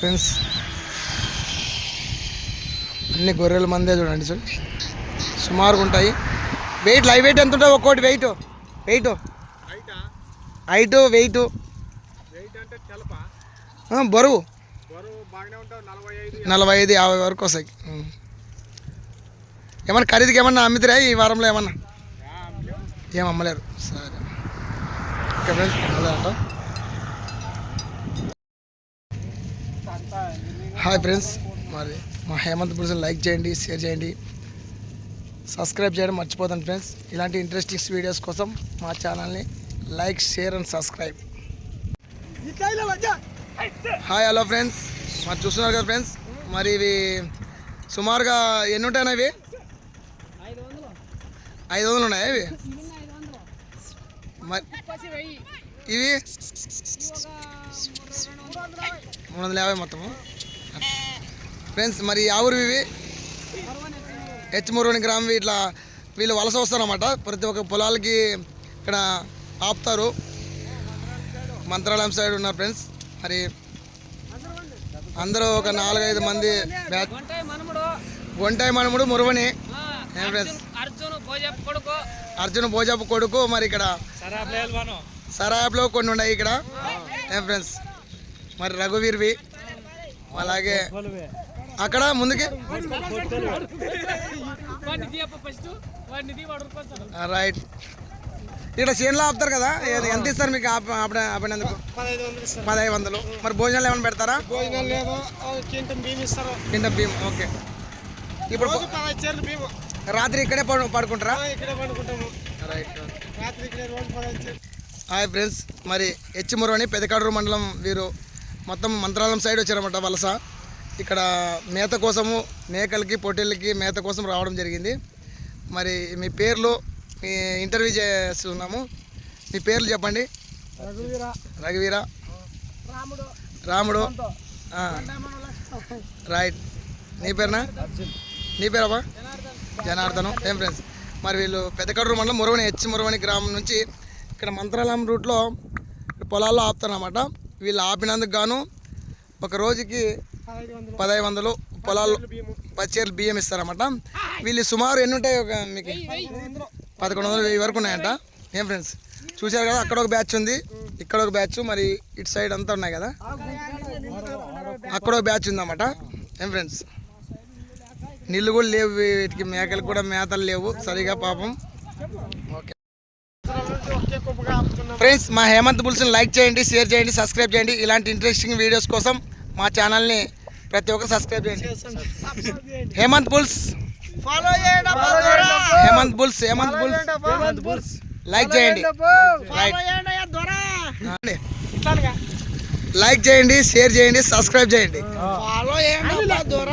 Friends అన్ని గొర్రెల మందే చూడండి సార్. సుమారుగా ఉంటాయి వెయిట్ లైవ్ వెయిట్ ఎంత ఉంటుంది ఒక్కోటి వెయిట్ వెయిట్ హైటా వెయిట్ వెయిట్ అంటే తెలప? బరువు. బరువు బాగానే ఉంటావు. నలభై ఐదు యాభై. వరకు వస్తాయి. ఏమన్నా ఖరీదుకి ఏమన్నా అమ్మితే ఈ వారంలో ఏమన్నా? ఏం అమ్మలేరు. సరే. ఓకే ఫ్రెండ్స్ అమ్మలేరంట హాయ్ ఫ్రెండ్స్ మరి మా హేమంత్ పురుషులు లైక్ చేయండి షేర్ చేయండి సబ్స్క్రైబ్ చేయడం మర్చిపోతాను ఫ్రెండ్స్. ఇలాంటి ఇంట్రెస్టింగ్స్ వీడియోస్ కోసం మా ఛానల్ని like share and subscribe. Hi hello friends. మరి చూస్తున్నారు కదా ఫ్రెండ్స్ మరి ఇవి సుమారుగా ఎన్ని ఉంటాయన్నా ఇవి? ఐదు వందలు. ఉన్నాయా ఇవి? మరి ఇవి? మూడు వందల యాభై మొత్తము. ఫ్రెండ్స్ మరి ఆ ఊరు ఇవి? హెచ్ మురుని గ్రామం ఇట్లా వీళ్ళు వలస వస్తారన్నమాట. ప్రతి ఒక్క పొలాలకి ఇక్కడ ఆపుతారు. మంత్రాలయం సైడ్ ఉన్నారు ఫ్రెండ్స్ మరి అందరూ ఒక నాలుగైదు మంది బ్యాచ్ ఒంటాయి మనముడు. మురువని. ఫ్రెండ్స్ అర్జున్ భోజప్ కొడుకు. అర్జున్ భోజపు కొడుకు మరి ఇక్కడ సరాబ్లో కొన్ని ఉన్నాయి ఇక్కడ. ఏం ఫ్రెండ్స్ మరి రఘువీర్వి అలాగే అక్కడ ముందుకి. రైట్ ఇక్కడ చేనులో ఆపుతారు కదా? ఎంత ఇస్తారు మీకు ఆపినందుకు? పదహైదు వందలు. మరి భోజనాలు ఏమైనా పెడతారా? కింట భీమ్ ఓకే. ఇప్పుడు రాత్రి ఇక్కడే పడు పడుకుంటారా? రైట్. హాయ్ ఫ్రెండ్స్ మరి హెచ్మురు అని పెదకాడూరు మండలం వీరు మొత్తం మంత్రాలయం సైడ్ వచ్చారన్నమాట వలస. ఇక్కడ మేత కోసము మేకలకి పొట్టేళ్ళకి మేత కోసం రావడం జరిగింది. మరి మీ పేర్లు మీ ఇంటర్వ్యూ చేస్తున్నాము. మీ పేర్లు చెప్పండి. రఘువీర. రఘువీర. రాముడు. రాముడు. ఆ, రైట్. నీ పేరునా? నీ పేరబ్బా? జనార్దనం. ఏం ఫ్రెండ్స్? మరి వీళ్ళు పెద్దకడూరు మండలం మురవని హెచ్ మురవని గ్రామం నుంచి ఇక్కడ మంత్రాలయం రూట్లో పొలాల్లో ఆపుతారన్నమాట. వీళ్ళు ఆపినందుకు గాను ఒక రోజుకి పదహైదు వందలు పొలాల్లో బియ్యము బియ్యం ఇస్తారన్నమాట. వీళ్ళు సుమారు ఎన్ని ఉంటాయి ఒక మీకు? పదకొండు వందలు వెయ్యి వరకు ఉన్నాయంట. ఏం ఫ్రెండ్స్? చూశారు కదా అక్కడ ఒక బ్యాచ్ ఉంది. ఇక్కడ ఒక బ్యాచ్ మరి ఇటు సైడ్ అంతా ఉన్నాయి కదా. అక్కడ ఒక బ్యాచ్ ఉందన్నమాట. ఏం ఫ్రెండ్స్? నీళ్ళు కూడా లేవు వీటికి మేకలు కూడా మేతలు లేవు. సరిగా పాపం. ఓకే. ఫ్రెండ్స్ మా హేమంత్ బుల్స్ని లైక్ చేయండి షేర్ చేయండి సబ్స్క్రైబ్ చేయండి. ఇలాంటి ఇంట్రెస్టింగ్ వీడియోస్ కోసం మా ఛానల్ని ప్రతి ఒక్కరు సబ్స్క్రైబ్ చేయండి. హేమంత్ బుల్స్. ఫాలో చేయండి Hemanth Bulls Hemanth Bulls. Hemanth Bulls like. చేయండి లైక్ చేయండి షేర్ చేయండి సబ్స్క్రైబ్ చేయండి. ఫాలో చేయండి దొర.